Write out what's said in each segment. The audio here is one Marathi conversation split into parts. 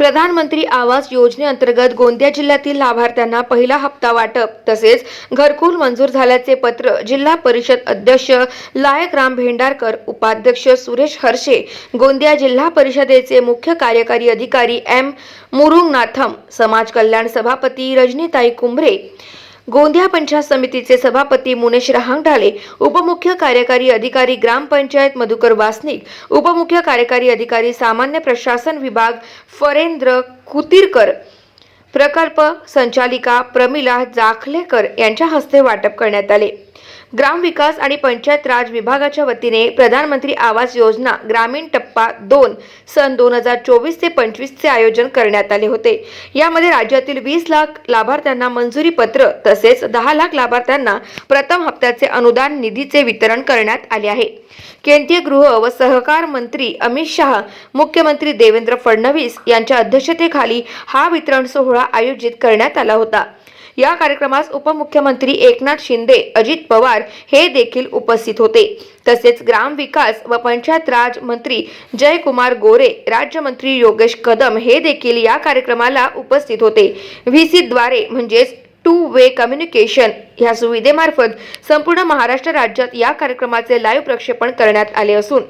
प्रधानमंत्री आवास योजनेअंतर्गत गोंदिया जिल्ह्यातील लाभार्थ्यांना पहिला हप्ता वाटप तसेच घरकुल मंजूर झाल्याचे पत्र जिल्हा परिषद अध्यक्ष लायकराम भेंडारकर उपाध्यक्ष सुरेश हर्षे गोंदिया जिल्हा परिषदेचे मुख्य कार्यकारी अधिकारी एम मुरुंगनाथम समाज कल्याण सभापती रजनीताई कुंभरे गोंदिया पंचायत समितीचे सभापती मुनेश रहांगढाले उपमुख्य कार्यकारी अधिकारी ग्रामपंचायत मधुकर वासनिक उपमुख्य कार्यकारी अधिकारी सामान्य प्रशासन विभाग फरेंद्र कुतीरकर प्रकल्प संचालिका प्रमिला जाखलेकर यांच्या हस्ते वाटप करण्यात आले. ग्रामविकास आणि पंचायत राज विभागाच्या वतीने प्रधानमंत्री आवास योजना ग्रामीण टप्पा दोन सन दोन हजार चोवीस ते पंचवीसचे आयोजन करण्यात आले होते. यामध्ये राज्यातील वीस लाख लाभार्थ्यांना मंजुरी पत्र तसेच दहा लाख लाभार्थ्यांना प्रथम हप्त्याचे अनुदान निधीचे वितरण करण्यात आले आहे. केंद्रीय गृह व सहकार मंत्री अमित शहा मुख्यमंत्री देवेंद्र फडणवीस यांच्या अध्यक्षतेखाली हा वितरण सोहळा आयोजित करण्यात आला होता. या कार्यक्रमास उपमुख्यमंत्री एकनाथ शिंदे अजित पवार हे देखील उपस्थित होते. तसेच ग्रामविकास व पंचायत राज मंत्री जयकुमार गोरे राज्यमंत्री योगेश कदम हे देखील या कार्यक्रमाला उपस्थित होते. व्ही द्वारे म्हणजेच टू वे कम्युनिकेशन ह्या सुविधेमार्फत संपूर्ण महाराष्ट्र राज्यात या कार्यक्रमाचे लाईव्ह प्रक्षेपण करण्यात आले असून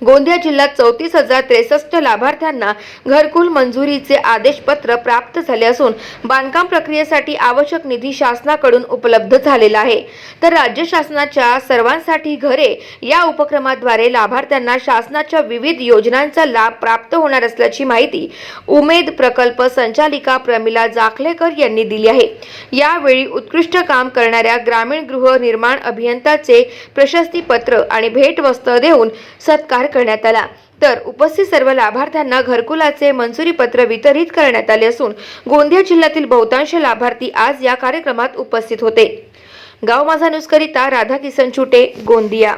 गोंदिया जिल्ह्यात चौतीस हजार त्रेसष्ट लाभार्थ्यांना घरकुल मंजुरीचे आदेशपत्र प्राप्त झाले असून बांधकाम प्रक्रियेसाठी आवश्यक निधी शासनाकडून उपलब्ध झालेला आहे. तर राज्य शासनाच्या सर्वांसाठी घरे या उपक्रमाद्वारे लाभार्थ्यांना शासनाच्या विविध योजनांचा लाभ प्राप्त होणार असल्याची माहिती उमेद प्रकल्प संचालिका प्रमिला जाखलेकर यांनी दिली आहे. यावेळी उत्कृष्ट काम करणाऱ्या ग्रामीण गृहनिर्माण अभियंताचे प्रशस्तीपत्र आणि भेटवस्त्र देऊन सत्कार करण्यात आला. तर उपस्थित सर्व लाभार्थ्यांना घरकुलाचे मंजुरी पत्र वितरित करण्यात आले असून गोंदिया जिल्ह्यातील बहुतांश लाभार्थी आज या कार्यक्रमात उपस्थित होते. गाव माझा न्यूजकरिता राधा किसन छुटे गोंदिया.